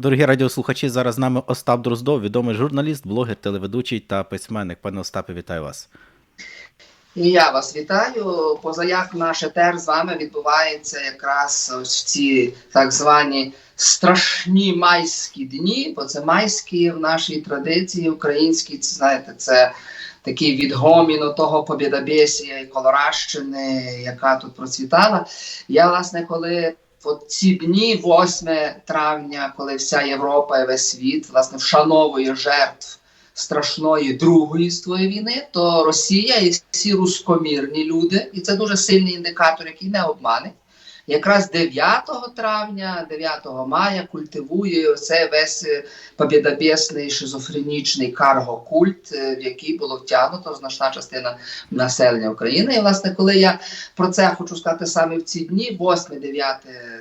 Дорогі радіослухачі, зараз з нами Остап Дроздов, відомий журналіст, блогер, телеведучий та письменник. Пане Остапе, вітаю вас. І я вас вітаю. Позаяк наш етер з вами відбувається якраз ось в ці так звані страшні майські дні, бо це майські в нашій традиції українській, це знаєте, це такий відгомін от того Побєдобєсія і Колоращини, яка тут процвітала. Я, власне, коли от ці дні, 8 травня, коли вся Європа і весь світ власне вшановує жертв страшної другої ствої війни, то Росія і всі рускомірні люди, і це дуже сильний індикатор, який не обмане. Якраз 9 травня, 9 мая культивує цей весь е, шизофренічний карго-культ, е, в який було втягнуто значна частина населення України. І, власне, коли я про це хочу сказати саме в ці дні, 8-9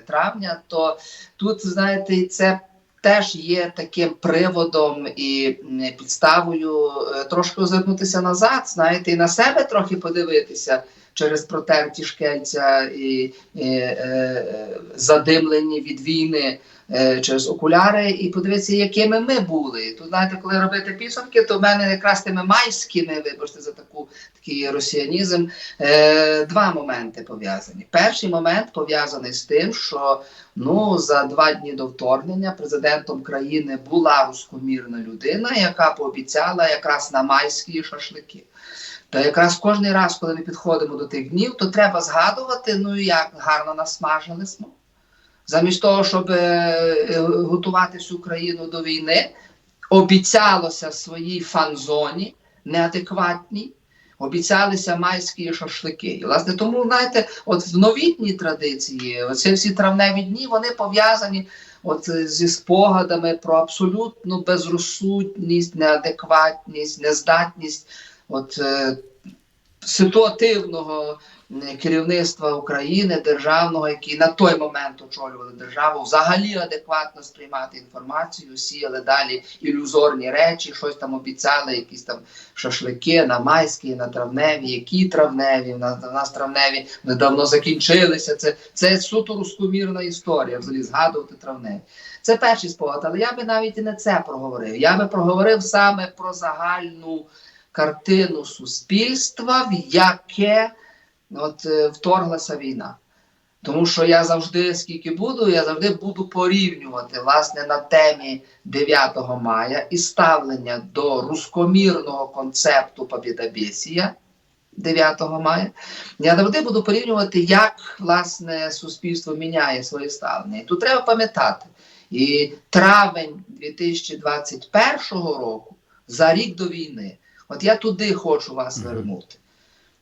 травня, то тут, знаєте, це теж є таким приводом і підставою е, трошки озирнутися назад, знаєте, і на себе трохи подивитися через протерті шкельця і, і е, задимлені від війни е, через окуляри, і подивитися, якими ми були. Тут, знаєте, коли робити підсумки, то в мене якраз тими майськими, вибачте за таку такий росіянізм, е, два моменти пов'язані. Перший момент пов'язаний з тим, що ну за два дні до вторгнення президентом країни була рускомірна людина, яка пообіцяла якраз на майські шашлики. То якраз кожен раз, коли ми підходимо до тих днів, то треба згадувати, ну як гарно насмажили. Замість того, щоб е, готувати всю країну до війни, обіцялося своїй фан-зоні неадекватній, обіцялися майські шашлики. І, власне, тому, знаєте, от в новітній традиції, оці всі травневі дні, вони пов'язані от е, зі спогадами про абсолютну безрозсудність, неадекватність, нездатність от, е, ситуативного керівництва України, державного, які на той момент очолювали державу, взагалі адекватно сприймати інформацію, сіяли далі ілюзорні речі, щось там обіцяли, якісь там шашлики на майські, на травневі, які травневі, в нас, нас травневі недавно закінчилися. Це, це суто рускомірна історія, взагалі згадувати травневі. Це перший спогад, але я би навіть і не це проговорив. Я би проговорив саме про загальну картину суспільства, в яке от, е, вторглася війна. Тому що я завжди, скільки буду, я завжди буду порівнювати власне на темі 9 мая і ставлення до рускомірного концепту Побєдобєсія 9 мая. Я завжди буду порівнювати, як власне суспільство міняє своє ставлення. І тут треба пам'ятати, і травень 2021 року за рік до війни. От я туди хочу вас вернути.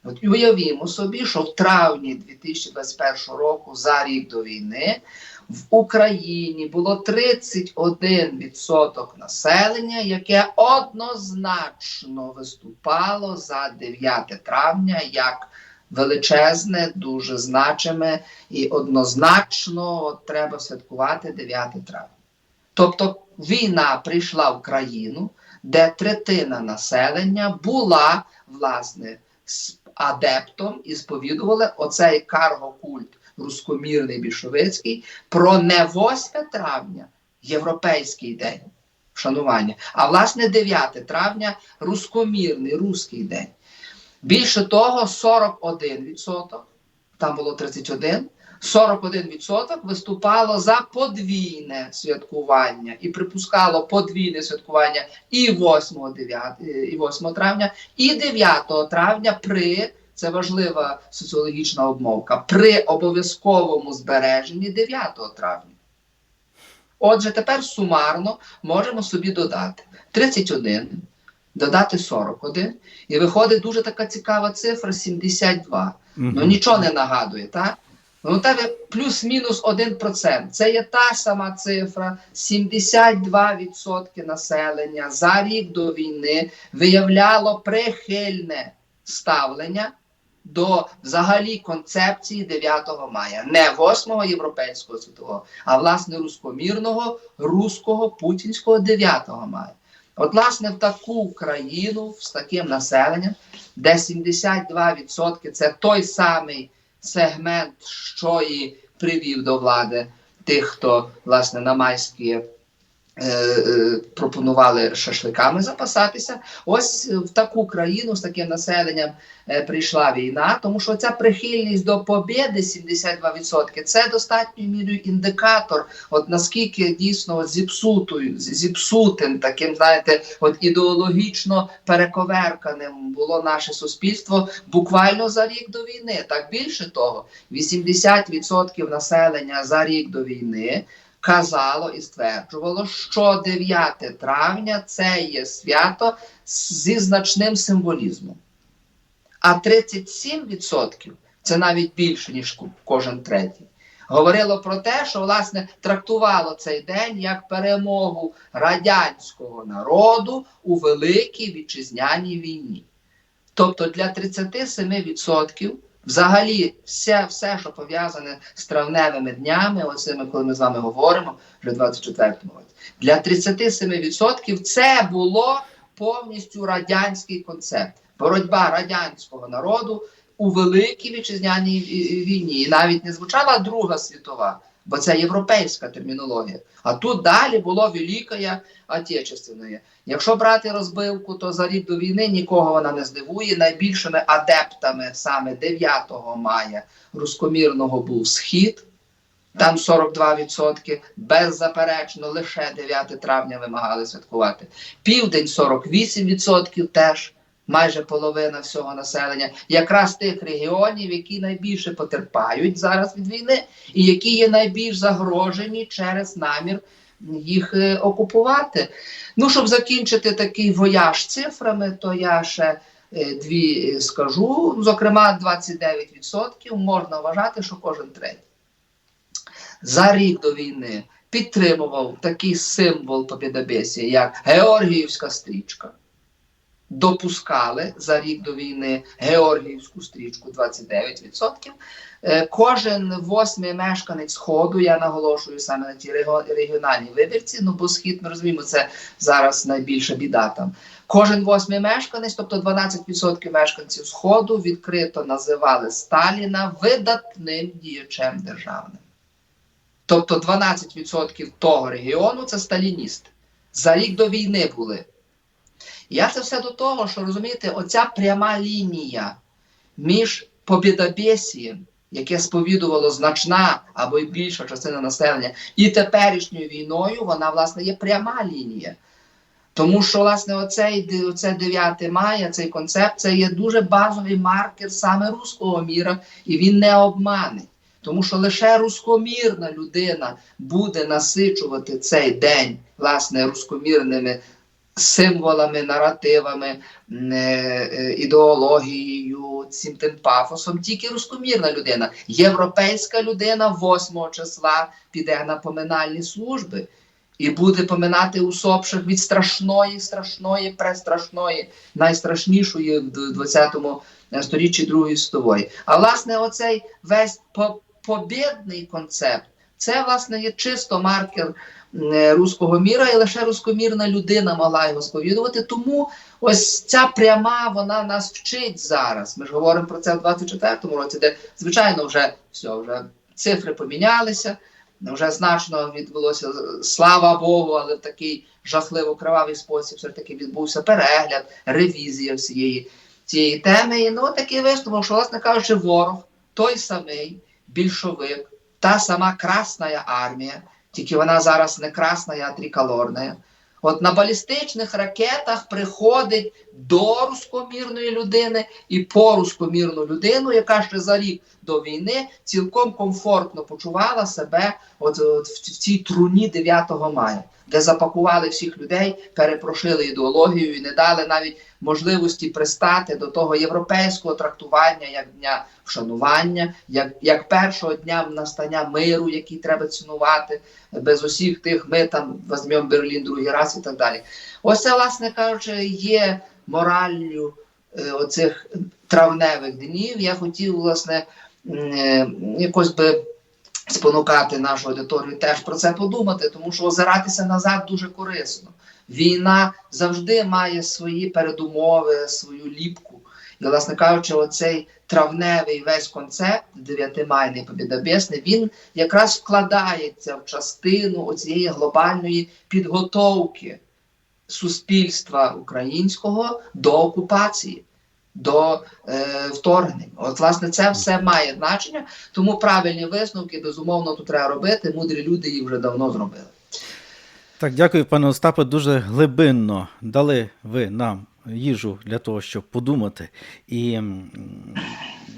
От і уявімо собі, що в травні 2021 року, за рік до війни, в Україні було 31% населення, яке однозначно виступало за 9 травня як величезне, дуже значиме і однозначно от, треба святкувати 9 травня. Тобто війна прийшла в країну, де третина населення була власне адептом і сповідували оцей карго-культ рускомірний більшовицький про не 8 травня, європейський день вшанування, а власне 9 травня рускомірний руський день. Більше того, 41%, там було 31%, 41% виступало за подвійне святкування і припускало подвійне святкування і 8, 9, і 8 травня, і 9 травня при це важлива соціологічна обмовка при обов'язковому збереженні 9 травня. Отже, тепер сумарно можемо собі додати 31, додати 41, і виходить дуже така цікава цифра 72. Ну нічого не нагадує, так? Ну, тебе плюс-мінус 1%. Це є та сама цифра. 72% населення за рік до війни виявляло прихильне ставлення до взагалі концепції 9 мая. Не 8-го європейського світового, а власне рускомірного, руського, путінського 9 мая. От, власне, в таку країну з таким населенням, де 72% це той самий сегмент, що і привів до влади тих, хто власне на майські пропонували шашликами запасатися. Ось в таку країну з таким населенням е, прийшла війна, тому що ця прихильність до побєди 72% це достатньою мірою індикатор, от наскільки дійсно зіпсутою, зіпсутим, таким, знаєте, от ідеологічно перековерканим було наше суспільство буквально за рік до війни. Так більше того, 80% населення за рік до війни казало і стверджувало, що 9 травня це є свято зі значним символізмом. А 37% це навіть більше, ніж кожен третій. Говорило про те, що власне трактувало цей день як перемогу радянського народу у великій вітчизняній війні. Тобто для 37% взагалі все, все що пов'язане з травневими днями, оцими, коли ми з вами говоримо, вже в 24-му році, для 37% це було повністю радянський концепт. Боротьба радянського народу у великій вітчизняній війні. І навіть не звучала Друга світова, бо це європейська термінологія. А тут далі було Велика Отечественна. Якщо брати розбивку, то за рік до війни нікого вона не здивує. Найбільшими адептами саме 9 мая рускомірного був схід. Там 42%, беззаперечно, лише 9 травня вимагали святкувати. Південь 48% теж, майже половина всього населення, якраз тих регіонів, які найбільше потерпають зараз від війни, і які є найбільш загрожені через намір їх е, окупувати. Ну, щоб закінчити такий вояж цифрами, то я ще е, дві е, скажу. Зокрема, 29% можна вважати, що кожен третій. За рік до війни підтримував такий символ побєдобєсія, як Георгіївська стрічка. Допускали за рік до війни Георгіївську стрічку 29%. Е, Кожен восьмий мешканець Сходу, я наголошую саме на тій рего- регіональній вибірці, ну бо схід, ми розуміємо, це зараз найбільша біда там. Кожен восьмий мешканець, тобто 12% мешканців Сходу, відкрито називали Сталіна видатним діячем державним. Тобто 12% того регіону це сталіністи. За рік до війни були. Я це все до того, що розумієте, оця пряма лінія між побєдобєсієм, яке сповідувало значна або й більша частина населення, і теперішньою війною, вона, власне, є пряма лінія. Тому що, власне, оцей, оце 9 мая, цей концепт, це є дуже базовий маркер саме руського міра, і він не обманить. Тому що лише рускомірна людина буде насичувати цей день, власне, рускомірними символами, наративами, е, е, ідеологією, цим тим пафосом. Тільки рускомірна людина. Європейська людина 8 числа піде на поминальні служби і буде поминати усопших від страшної, страшної, престрашної, найстрашнішої в 20 сторіччі Другої світової. А власне, оцей весь по- побєдний концепт. Це власне є чисто маркер е, руського міра, і лише рускомірна людина могла його сповідувати. Тому ось ця пряма вона нас вчить зараз. Ми ж говоримо про це в 24-му році, де звичайно вже все, вже цифри помінялися, вже значно відбулося слава Богу, але в такий жахливо кривавий спосіб все таки відбувся перегляд, ревізія всієї цієї теми. І ну такий висновок, що, власне кажучи, ворог той самий більшовик, та сама Красна армія, тільки вона зараз не красна, а триколорна. От на балістичних ракетах приходить до рускомірної людини і по рускомірну людину, яка ще за рік до війни цілком комфортно почувала себе от, от в, цій труні 9 мая, де запакували всіх людей, перепрошили ідеологію і не дали навіть можливості пристати до того європейського трактування як дня вшанування, як, як першого дня настання миру, який треба цінувати, без усіх тих ми там візьмемо Берлін другий раз і так далі. Ось це, власне кажучи, є мораллю е, оцих травневих днів. Я хотів, власне, е, якось би спонукати нашу аудиторію теж про це подумати, тому що озиратися назад дуже корисно. Війна завжди має свої передумови, свою ліпку. І, власне кажучи, оцей травневий весь концепт дев'ятимайний побідобесний, він якраз вкладається в частину оцієї глобальної підготовки суспільства українського до окупації, до е, вторгнень. От, власне, це все має значення, тому правильні висновки, безумовно, тут треба робити. Мудрі люди їх вже давно зробили. Так, дякую, пане Остапе. Дуже глибинно дали ви нам їжу для того, щоб подумати. І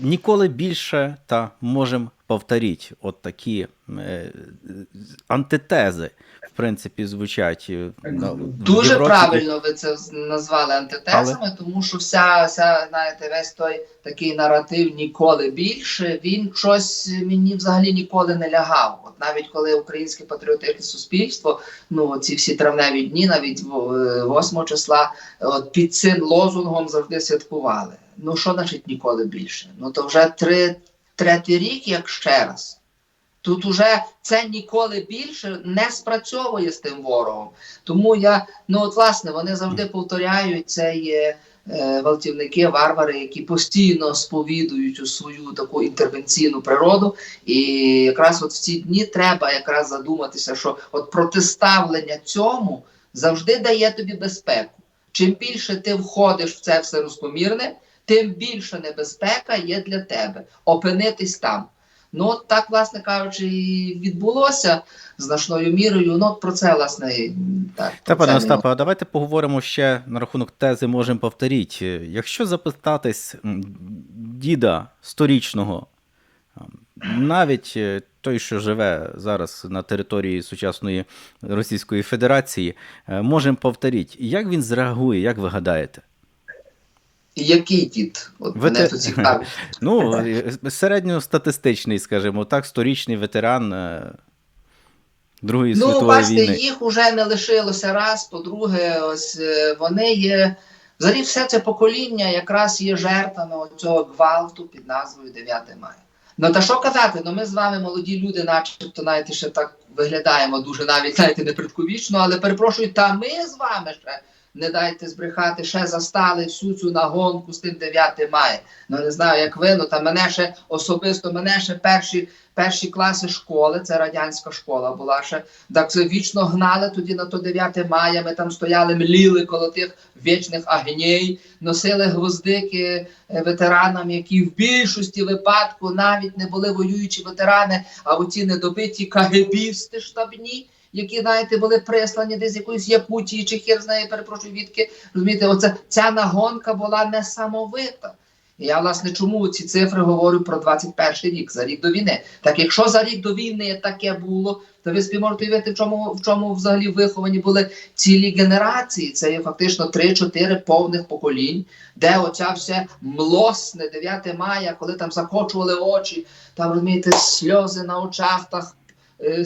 ніколи більше та можемо повторити от такі е, антитези, принципі, звучать. е, в Дуже Європі. правильно ви це з- назвали антитезами, тому що вся, вся знаєте, весь той такий наратив ніколи більше. Він щось мені взагалі ніколи не лягав. От навіть коли українське патріотичне суспільство, ну ці всі травневі дні, навіть в- е, 8 числа, от під цим лозунгом завжди святкували. Ну що значить ніколи більше? Ну то вже три, третій рік, як ще раз. Тут уже це ніколи більше не спрацьовує з тим ворогом. Тому я, ну от власне, вони завжди повторяють це є е, гвалтівники, варвари, які постійно сповідують у свою таку інтервенційну природу. І якраз от в ці дні треба якраз задуматися, що от протиставлення цьому завжди дає тобі безпеку. Чим більше ти входиш в це все розпомірне, тим більша небезпека є для тебе опинитись там. Ну, от так, власне кажучи, і відбулося значною мірою. Ну, от про це, власне, так. Та, пане це Остапе, давайте поговоримо ще на рахунок тези можемо повторити. Якщо запитатись діда сторічного, навіть е, той, що живе зараз на території сучасної Російської Федерації, е, можемо повторити. Як він зреагує, як ви гадаєте? Який дід? От Ви мене тут цікавить. Ну, е, середньостатистичний, скажімо так, сторічний ветеран е, Другої Ну, світової бачите, війни. їх уже не лишилося раз. По-друге, ось е, вони є. Взагалі, все це покоління якраз є жертвами цього гвалту під назвою 9 мая. Ну та що казати? Ну ми з вами молоді люди, начебто, знаєте, ще так виглядаємо дуже навіть знаєте, непредковічно, але перепрошую, та ми з вами ще не дайте збрехати, ще застали всю цю нагонку з тим 9 мая. Ну не знаю, як ви, ну та мене ще особисто, мене ще перші, перші класи школи, це радянська школа була ще. Так це вічно гнали тоді на то 9 мая. Ми там стояли, мліли коло тих вічних агній, носили гвоздики е, ветеранам, які в більшості випадку навіть не були воюючі ветерани, а оці недобиті кагебісти штабні. Які, знаєте, були прислані десь якоїсь Якутії чи хір знає, перепрошую, відки. Розумієте, оце ця нагонка була несамовита. Я, власне, чому ці цифри говорю про 21 рік, за рік до війни. Так якщо за рік до війни таке було, то ви собі можете уявити, в чому, в чому взагалі виховані були цілі генерації. Це є фактично 3-4 повних поколінь, де оця все млосне 9 мая, коли там закочували очі, там розумієте, сльози на очах, е,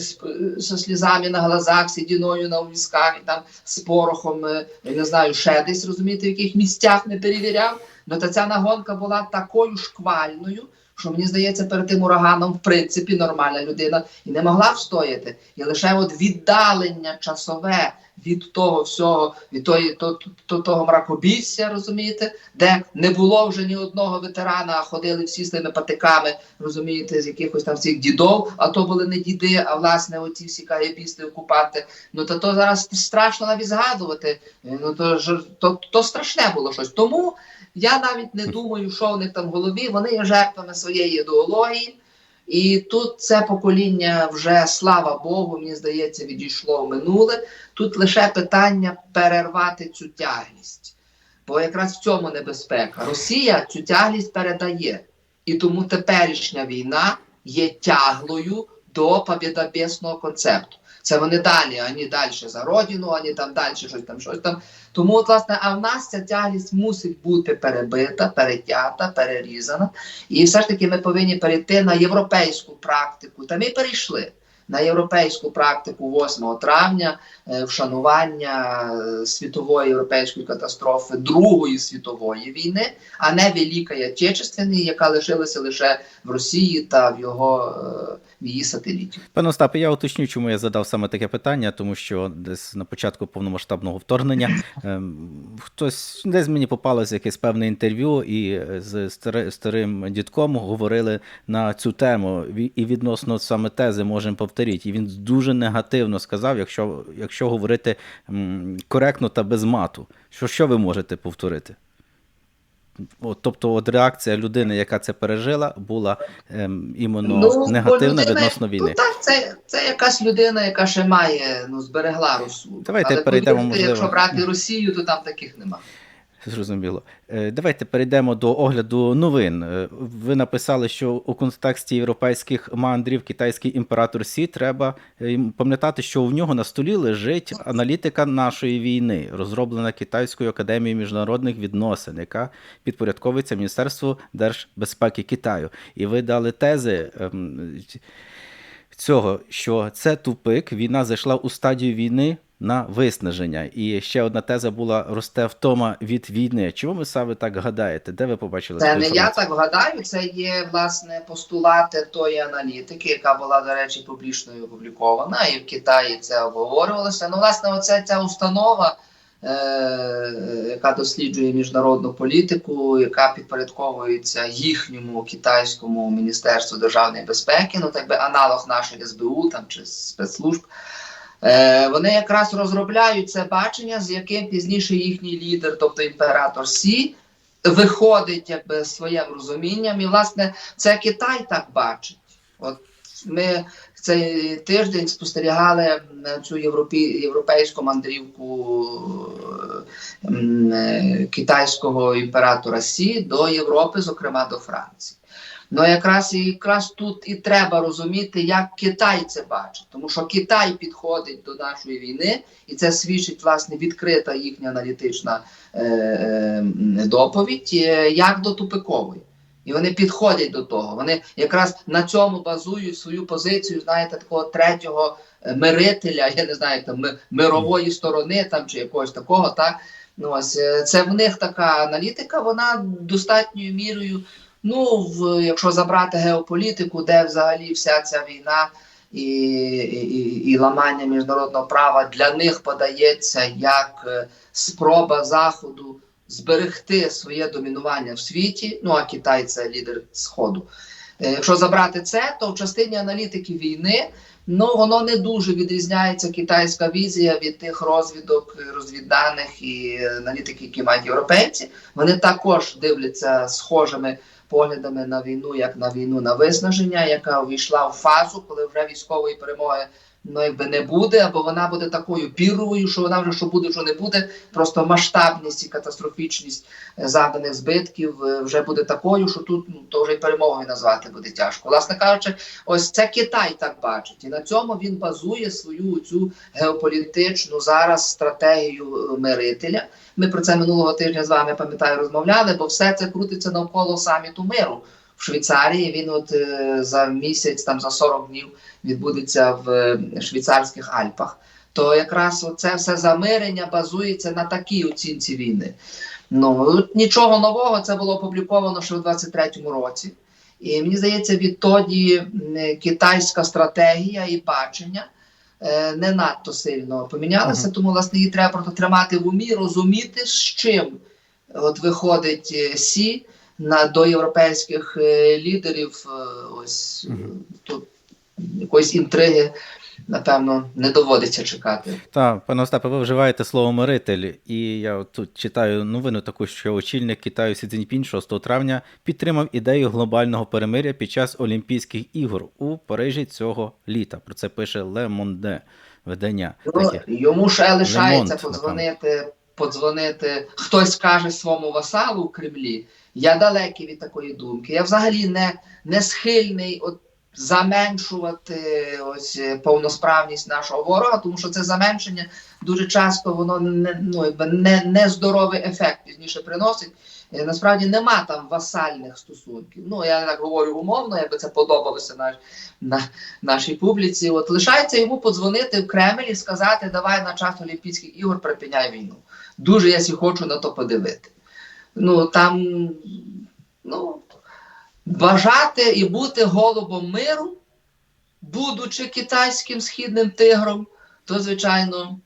е, слізами на глазах, сідіною на увісках, і там з порохом, е, не знаю, ще десь, розумієте, в яких місцях не перевіряв. Ну та ця нагонка була такою шквальною, що мені здається, перед тим ураганом, в принципі, нормальна людина і не могла встояти. І лише от віддалення часове від того всього, від тої, то, то, того мракобісся, розумієте, де не було вже ні одного ветерана, а ходили всі з тими патиками, розумієте, з якихось там цих дідов, а то були не діди, а власне оці всі кагебісти, окупанти. Ну то, то зараз страшно навіть згадувати. Е, Ну то, ж- то, то страшне було щось. Тому я навіть не думаю, що в них там в голові. Вони є жертвами своєї ідеології. І тут це покоління вже, слава Богу, мені здається, відійшло в минуле. Тут лише питання перервати цю тяглість. Бо якраз в цьому небезпека. Росія цю тяглість передає. І тому теперішня війна є тяглою до побєдобєсного концепту. Це вони далі, ані далі за родину, ані там далі щось там, щось там. Тому, от, власне, а в нас ця тяглість мусить бути перебита, перетята, перерізана. І все ж таки ми повинні перейти на європейську практику. Та ми перейшли. На європейську практику 8 травня е, вшанування е, світової європейської катастрофи Другої світової війни, а не Великої Отечественної, яка лишилася лише в Росії та в його е, в її сателітів. Пане Остапе, я уточню, чому я задав саме таке питання, тому що десь на початку повномасштабного вторгнення ем, хтось десь мені попалося якесь певне інтерв'ю, і з стари- старим дідком говорили на цю тему. І відносно саме тези можемо повторити. І він дуже негативно сказав, якщо, якщо говорити коректно та без мату. Що, що ви можете повторити? От, тобто, от реакція людини, яка це пережила, була ем, іменно Ну, негативна людина- відносно війни. Ну так, це, це якась людина, яка ще має, ну, зберегла розсудок. Давайте Але перейдемо, повірте, можливо. Якщо брати Росію, то там таких нема. Зрозуміло. Е, Давайте перейдемо до огляду новин. Е, Ви написали, що у контексті європейських мандрів китайський імператор Сі треба е, пам'ятати, що в нього на столі лежить аналітика нашої війни, розроблена Китайською академією міжнародних відносин, яка підпорядковується Міністерству держбезпеки Китаю. І ви дали тези. ем, Цього, що це тупик, війна зайшла у стадію війни на виснаження. І ще одна теза була росте втома від війни. Чому ви саме так гадаєте? Де ви побачили Це не я так гадаю, це є власне постулати тої аналітики, яка була, до речі, публічно опублікована, і в Китаї це обговорювалося. Ну, власне, оце ця установа, е- яка досліджує міжнародну політику, яка підпорядковується їхньому китайському міністерству державної безпеки, ну так би аналог нашої СБУ там чи спецслужб. Е, вони якраз розробляють це бачення, з яким пізніше їхній лідер, тобто імператор Сі, виходить якби своїм розумінням. І, власне, це Китай так бачить. От ми цей тиждень спостерігали цю європі, європейську мандрівку е, китайського імператора Сі до Європи, зокрема до Франції. Ну, якраз і якраз тут і треба розуміти, як Китай це бачить, тому що Китай підходить до нашої війни, і це свідчить власне відкрита їхня аналітична е, е, доповідь, е, як до тупикової. І вони підходять до того. Вони якраз на цьому базують свою позицію, знаєте, такого третього е, мирителя, я не знаю, там мирової сторони там чи якогось такого. Так? Ну, ось, е, це в них така аналітика, вона достатньою мірою. Ну, в, якщо забрати геополітику, де взагалі вся ця війна і, і, і ламання міжнародного права для них подається як е, спроба Заходу зберегти своє домінування в світі. Ну а Китай це лідер Сходу. Е, Якщо забрати це, то в частині аналітики війни ну воно не дуже відрізняється китайська візія від тих розвідок, розвідданих і аналітики, які мають європейці. Вони також дивляться схожими поглядами на війну, як на війну на виснаження, яка увійшла в фазу, коли вже військової перемоги ну якби не буде, або вона буде такою піровою, що вона вже що буде, що не буде. Просто масштабність і катастрофічність е, завданих збитків е, вже буде такою, що тут ну то вже й перемогою назвати буде тяжко. Власне кажучи, ось це Китай так бачить, і на цьому він базує свою цю геополітичну зараз стратегію е, мирителя. Ми про це минулого тижня з вами пам'ятаю розмовляли, бо все це крутиться навколо саміту миру в Швейцарії. Він от е, за місяць, там за 40 днів відбудеться в е, швейцарських Альпах. То якраз це все замирення базується на такій оцінці війни. Ну нічого нового це було опубліковано ще в 23-му році. І мені здається, відтоді китайська стратегія і бачення не надто сильно помінялася. Тому власне її треба просто тримати в умі, розуміти, з чим от виходить е, Сі на до європейських е, лідерів. е, Ось е, тут якоїсь інтриги, напевно, не доводиться чекати. Так, пане Остапе, ви вживаєте слово миритель, і я тут читаю новину таку, що очільник Китаю Сі Цзіньпін 6 травня підтримав ідею глобального перемиря під час Олімпійських ігор у Парижі цього літа. Про це пише Ле Монде видання. Ну, Таке. йому ще лишається Ремонт, подзвонити, подзвонити. Хтось каже своєму васалу в Кремлі. Я далекий від такої думки. Я взагалі не, не схильний от заменшувати ось е, повносправність нашого ворога, тому що це заменшення дуже часто воно не, ну, не, не здоровий ефект пізніше приносить. Е, Насправді нема там васальних стосунків. Ну я так говорю умовно, якби це подобалося наш, на, нашій публіці. От лишається йому подзвонити в Кремль і сказати, давай на час Олімпійських ігор припиняй війну. Дуже я сі хочу на то подивити. Ну там ну, бажати і бути голубом миру, будучи китайським східним тигром, то, звичайно,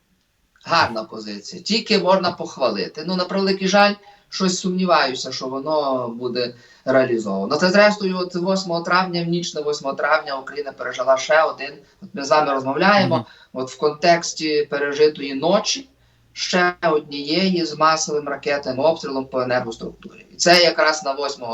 гарна позиція. Тільки можна похвалити. Ну, на превеликий жаль, щось сумніваюся, що воно буде реалізовано. Та зрештою, от 8 травня, в ніч на 8 травня Україна пережила ще один. От ми з вами розмовляємо. Мгм. От в контексті пережитої ночі ще однієї з масовим ракетним обстрілом по енергоструктурі. І це якраз на 8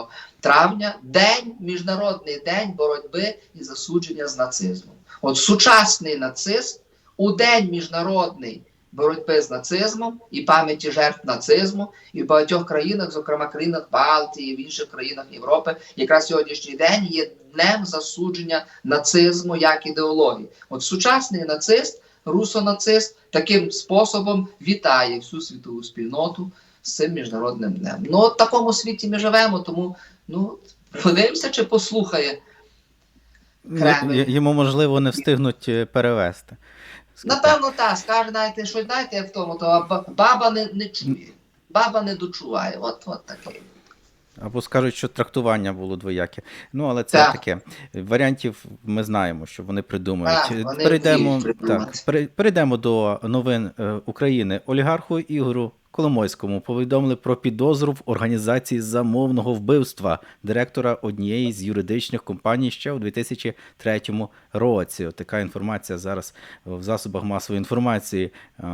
травня день, міжнародний день боротьби і засудження з нацизмом. От сучасний нацист у день міжнародний боротьби з нацизмом і пам'яті жертв нацизму, і в багатьох країнах, зокрема країнах Балтії, в інших країнах Європи, якраз сьогоднішній день є днем засудження нацизму як ідеології. От сучасний нацист, русонацист, таким способом вітає всю світову спільноту з цим міжнародним днем. Ну, от в такому світі ми живемо, тому ну, подивимося, чи послухає. Кремль. Йому можливо не встигнуть е, перевести. Напевно, так, скаже, знаєте, що знаєте, в тому, то баба не, не чує, баба не дочуває. От, от таке. Або скажуть, що трактування було двояке. Ну, але це Так. таке. Варіантів ми знаємо, що вони придумають. Так, вони перейдемо, так, перейдемо до новин е, України. Олігарху Ігору Коломойському повідомили про підозру в організації замовного вбивства директора однієї з юридичних компаній ще у 2003 році. От така інформація зараз в засобах масової інформації е,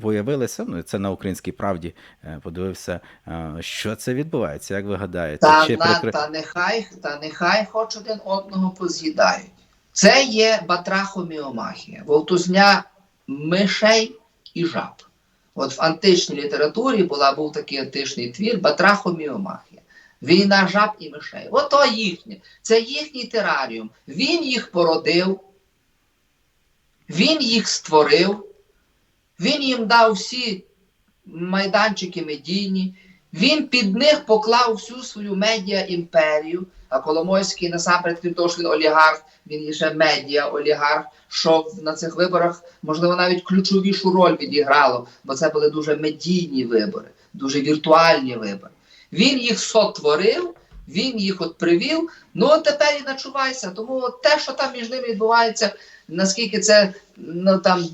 появилася. Ну, це на українській правді е, подивився, е, що це відбувається. Як ви гадаєте? Та, Чи на, прикри- та, нехай, та нехай хоч один одного поз'їдають. Це є батрахоміомахія, вовтузня мишей і жаб. От в античній літературі була, був такий античний твір Батрахоміомахія. Війна жаб і мишей. Ото їхнє. Це їхній тераріум. Він їх породив, він їх створив, він їм дав всі майданчики медійні, він під них поклав всю свою медіа імперію. А Коломойський насамперед, крім того, що він олігарх, він є ще медіа олігарх, що на цих виборах можливо навіть ключовішу роль відіграло, бо це були дуже медійні вибори, дуже віртуальні вибори. Він їх сотворив, він їх от привів. Ну от тепер і начувайся. Тому от те, що там між ними відбувається, наскільки це ну там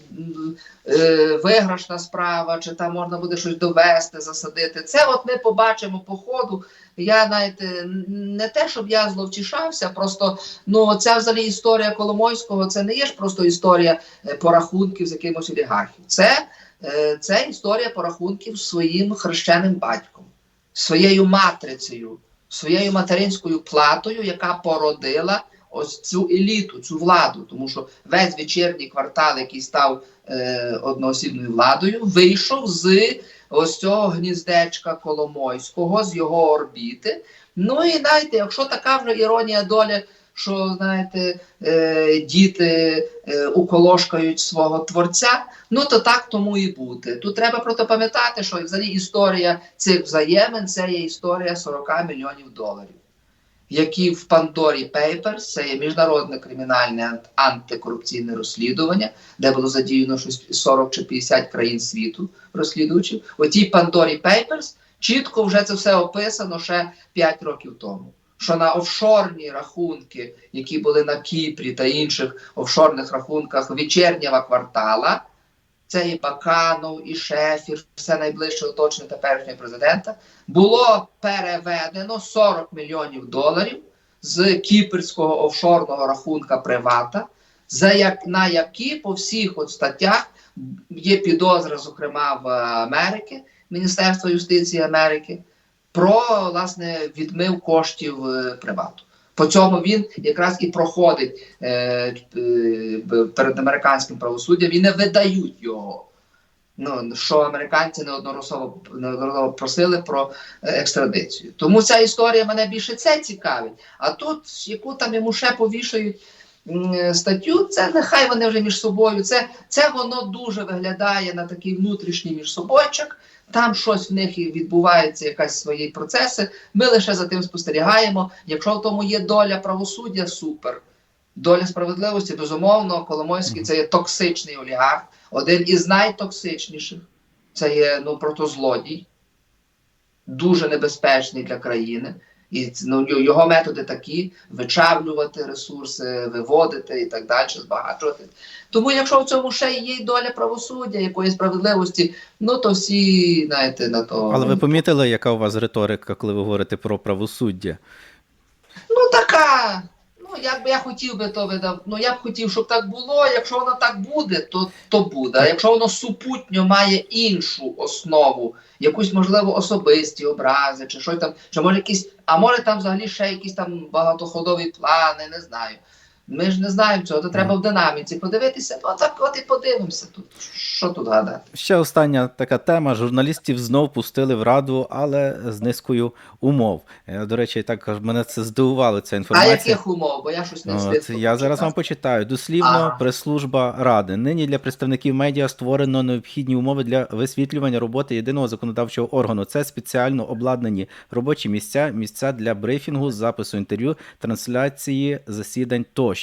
е, виграшна справа, чи там можна буде щось довести, засадити. Це от ми побачимо по ходу. Я знаєте, н- не те, щоб я зловтішався, просто ну ця взагалі історія Коломойського, це не є ж просто історія е, порахунків з якимось олігархів. Це, е, це історія порахунків своїм хрещеним батьком, своєю матрицею, своєю материнською платою, яка породила ось цю еліту, цю владу. Тому що весь вечірній квартал, який став е, одноосібною владою, вийшов з ось цього гніздечка Коломойського, з його орбіти. Ну і знаєте, якщо така вже іронія доля, що знаєте, е, діти е, уколошкають свого творця, ну то так тому і бути. Тут треба проте пам'ятати, що взагалі історія цих взаємин це є історія 40 мільйонів доларів. Які в Пандорі Papers, це є міжнародне кримінальне ант- антикорупційне розслідування, де було задіяно щось 40 чи 50 країн світу розслідувачів. У тій Пандорі Papers чітко вже це все описано ще 5 років тому. Що на офшорні рахунки, які були на Кіпрі та інших офшорних рахунках вечірнього квартала, це і Баканов, і Шефір, все найближче оточення теперішнього президента, було переведено 40 мільйонів доларів з кіпрського офшорного рахунка Привата, за як, на які по всіх от статтях є підозра, зокрема в Америки, Міністерства юстиції Америки, про власне відмив коштів е, Привату. По цьому він якраз і проходить е, е, перед американським правосуддям і не видають його. Ну що американці неодноразово неодноразово просили про е, екстрадицію. Тому ця історія мене більше це цікавить. А тут яку там йому ще повішають статтю, це нехай вони вже між собою. Це, це воно дуже виглядає на такий внутрішній міжсобойчик. Там щось в них і відбувається, якась свої процеси. Ми лише за тим спостерігаємо. Якщо в тому є доля правосуддя, супер. Доля справедливості, безумовно, Коломойський це є токсичний олігарх, один із найтоксичніших. Це є ну, протозлодій, дуже небезпечний для країни. І ну, його методи такі: вичавлювати ресурси, виводити і так далі, збагачувати. Тому, якщо в цьому ще є доля правосуддя, якоїсь справедливості, ну то всі, знаєте, на то. Але ви помітили, яка у вас риторика, коли ви говорите про правосуддя? Ну така. Як би я хотів би то видав. Ну я б хотів, щоб так було. Якщо воно так буде, то, то буде. А якщо воно супутньо має іншу основу, якусь можливо особисті образи, чи щось там, чи може якісь, а може там взагалі ще якісь там багатоходові плани, не знаю. Ми ж не знаємо цього, то треба в динаміці подивитися. Ну так от і подивимося тут. Що тут гадати? Ще остання така тема. Журналістів знов пустили в раду, але з низкою умов. Е, До речі, так мене це здивувало, ця А інформація. яких умов? Бо я щось не От, встиг. я зараз вам почитаю. Дослівно, Ага. прес-служба ради. Нині для представників медіа створено необхідні умови для висвітлювання роботи єдиного законодавчого органу. Це спеціально обладнані робочі місця, місця для брифінгу, запису інтерв'ю, трансляції засідань тощо.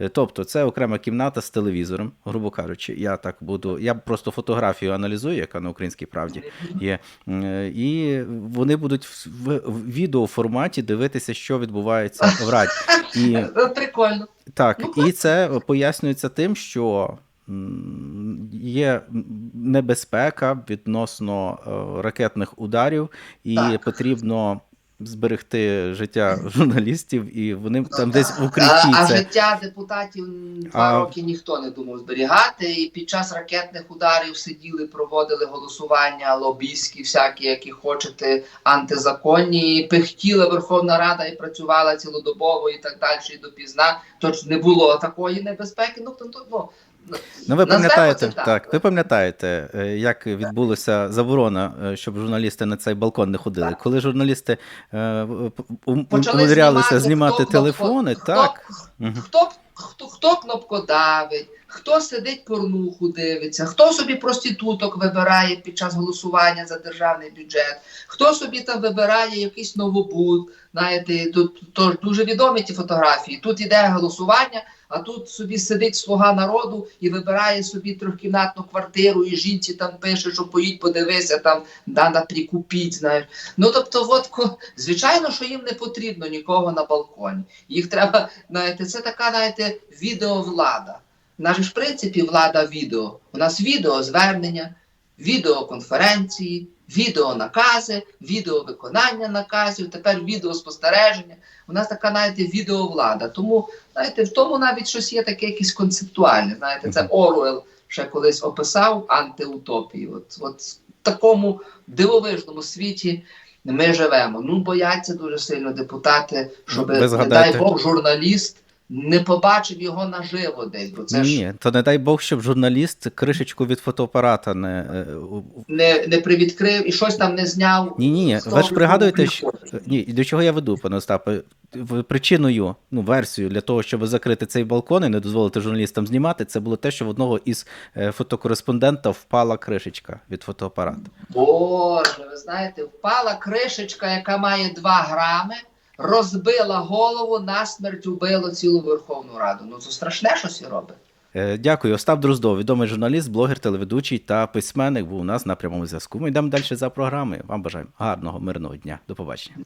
Е, Тобто, це окрема кімната з телевізором, грубо кажучи. Я так буду. Я просто фотографію аналізую, яка на українській правді є. Е, І вони будуть в, в, в відеоформаті дивитися, що відбувається в раді. І Е, Прикольно. так, Ну, і це пояснюється тим, що є небезпека відносно ракетних ударів, і Так. потрібно зберегти життя журналістів, і вони там десь в А, укритті а це. життя депутатів два А- роки ніхто не думав зберігати. І під час ракетних ударів сиділи, проводили голосування лобійські, всякі, які хочете, антизаконні. І пихтіла Верховна Рада і працювала цілодобово і так далі, і допізна. Тож не було такої небезпеки. Ну, то, то, ну, Ну, ви пам'ятаєте, це так, ви пам'ятаєте, е, як відбулася заборона, е, щоб журналісти на цей балкон не ходили. Так. Коли журналісти е, умудрялися знімати, знімати хто телефони, кнопко- так. хто, хто, хто, хто кнопкодавить, хто сидить порнуху дивиться, хто собі проституток вибирає під час голосування за державний бюджет, хто собі там вибирає якийсь новобуд. Знаєте, тут то дуже відомі ті фотографії. Тут іде голосування, а тут собі сидить слуга народу і вибирає собі трьохкімнатну квартиру, і жінці там пише, що поїдь, подивися, там дана прикупіть. Знаєш. Ну тобто, от, звичайно, що їм не потрібно нікого на балконі. Їх треба, знаєте, це така, знаєте, відеовлада. Наша ж в принципі влада відео. У нас відео звернення, відеоконференції, відеонакази, відеовиконання наказів, тепер відеоспостереження. У нас така, знаєте, відеовлада. Тому, знаєте, в тому навіть щось є таке якесь концептуальне. Знаєте, це Оруел ще колись описав антиутопії. От, от в такому дивовижному світі ми живемо. Ну, бояться дуже сильно депутати, щоб, не дай Бог, журналіст не побачив його наживо десь, бо це ж Ні, то не дай Бог, щоб журналіст кришечку від фотоапарата не. е, у- у- не, не привідкрив і щось там не зняв. Ні, ні, ні. Ви ж пригадуєте, що ні, до чого я веду, пане Остапе? В- Причиною, ну, версією для того, щоб закрити цей балкон і не дозволити журналістам знімати, це було те, що в одного із е, фотокореспондента впала кришечка від фотоапарата. Боже, ви знаєте, впала кришечка, яка має 2 грами, розбила голову, насмерть убило цілу Верховну Раду. Ну це страшне щось і робить. Е, Дякую. Остап Дроздов, відомий журналіст, блогер, телеведучий та письменник, був у нас на прямому зв'язку. Ми йдемо далі за програмою. Вам бажаємо гарного, мирного дня. До побачення.